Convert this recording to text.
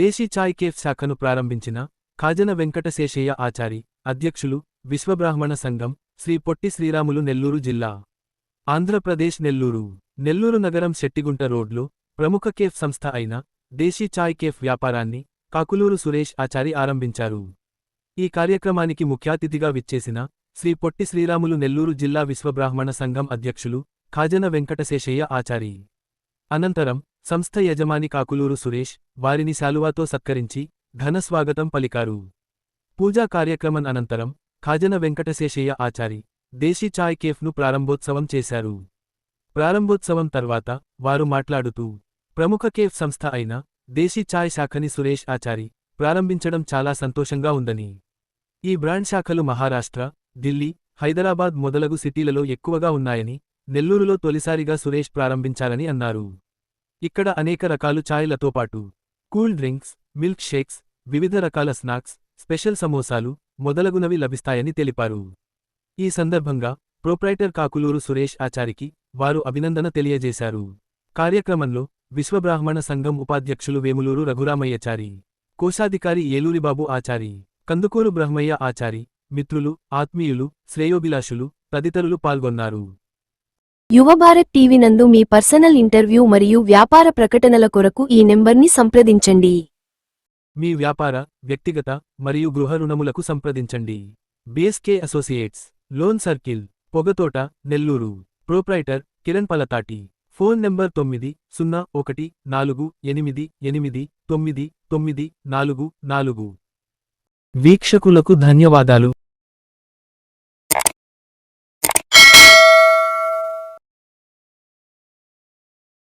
దేశీ చాయ్ cafe శాఖను ప్రారంభించిన ఖాజన వెంకటశేషయ్య ఆచారి అధ్యక్షులు విశ్వబ్రాహ్మణ సంఘం శ్రీ పొట్టి శ్రీరాములు నెల్లూరు జిల్లా. ఆంధ్రప్రదేశ్ నెల్లూరు. నెల్లూరు నగరం శెట్టిగుంట రోడ్లో ప్రముఖ కేఫ్ సంస్థ అయిన దేశీ చాయ్ కేఫ్ వ్యాపారాన్ని కాకులూరు సురేష్ ఆచారి ఆరంభించారు. ఈ కార్యక్రమానికి ముఖ్యాతిథిగా విచ్చేసిన శ్రీ పొట్టి శ్రీరాములు నెల్లూరు జిల్లా విశ్వబ్రాహ్మణ సంఘం అధ్యక్షులు ఖాజన వెంకటశేషయ్య ఆచారి. అనంతరం సంస్థ యజమాని కాకులూరు సురేష్ వారిని శాలువాతో సత్కరించి ఘనస్వాగతం పలికారు. పూజా కార్యక్రమం అనంతరం ఖాజన వెంకటశేషయ్య ఆచారి దేశీ చాయ్ కేఫ్ను ప్రారంభోత్సవం చేశారు. ప్రారంభోత్సవం తర్వాత వారు మాట్లాడుతూ ప్రముఖ కేఫ్ సంస్థ అయిన దేశీ చాయ్ శాఖని సురేష్ ఆచారి ప్రారంభించడం చాలా సంతోషంగా ఉందని. ఈ బ్రాండ్ శాఖలు మహారాష్ట్ర ఢిల్లీ హైదరాబాద్ మొదలగు సిటీలలో ఎక్కువగా ఉన్నాయని నెల్లూరులో తొలిసారిగా సురేష్ ప్రారంభించారని అన్నారు. ఇక్కడ అనేక రకాలు ఛాయలతో పాటు కూల్ డ్రింక్స్ మిల్క్ షేక్స్ వివిధ రకాల స్నాక్స్ స్పెషల్ సమోసాలు మొదలగునవి లభిస్తాయని తెలిపారు. ఈ సందర్భంగా ప్రొప్రైటర్ కాకులూరు సురేష్ ఆచారికి వారు అభినందన తెలియజేశారు. కార్యక్రమంలో విశ్వబ్రాహ్మణ సంఘం ఉపాధ్యక్షులు వేములూరు రఘురామయ్యచారి కోశాధికారి ఏలూరిబాబు ఆచారి కందుకూరు బ్రహ్మయ్య ఆచారి మిత్రులు ఆత్మీయులు శ్రేయోభిలాషులు తదితరులు పాల్గొన్నారు. యువభారత్ టీవీ నందు మీ పర్సనల్ ఇంటర్వ్యూ మరియు వ్యాపార ప్రకటనల కొరకు ఈ నెంబర్ని సంప్రదించండి. మీ వ్యాపార వ్యక్తిగత మరియు గృహ రుణములకు సంప్రదించండి. BSK associates loan circle Pogathota Nellore. Proprietor Kiran Palathati. Phone number తొమ్మిది సున్నా ఒకటి నాలుగు ఎనిమిది ఎనిమిది తొమ్మిది తొమ్మిది నాలుగు నాలుగు. వీక్షకులకు ధన్యవాదాలు.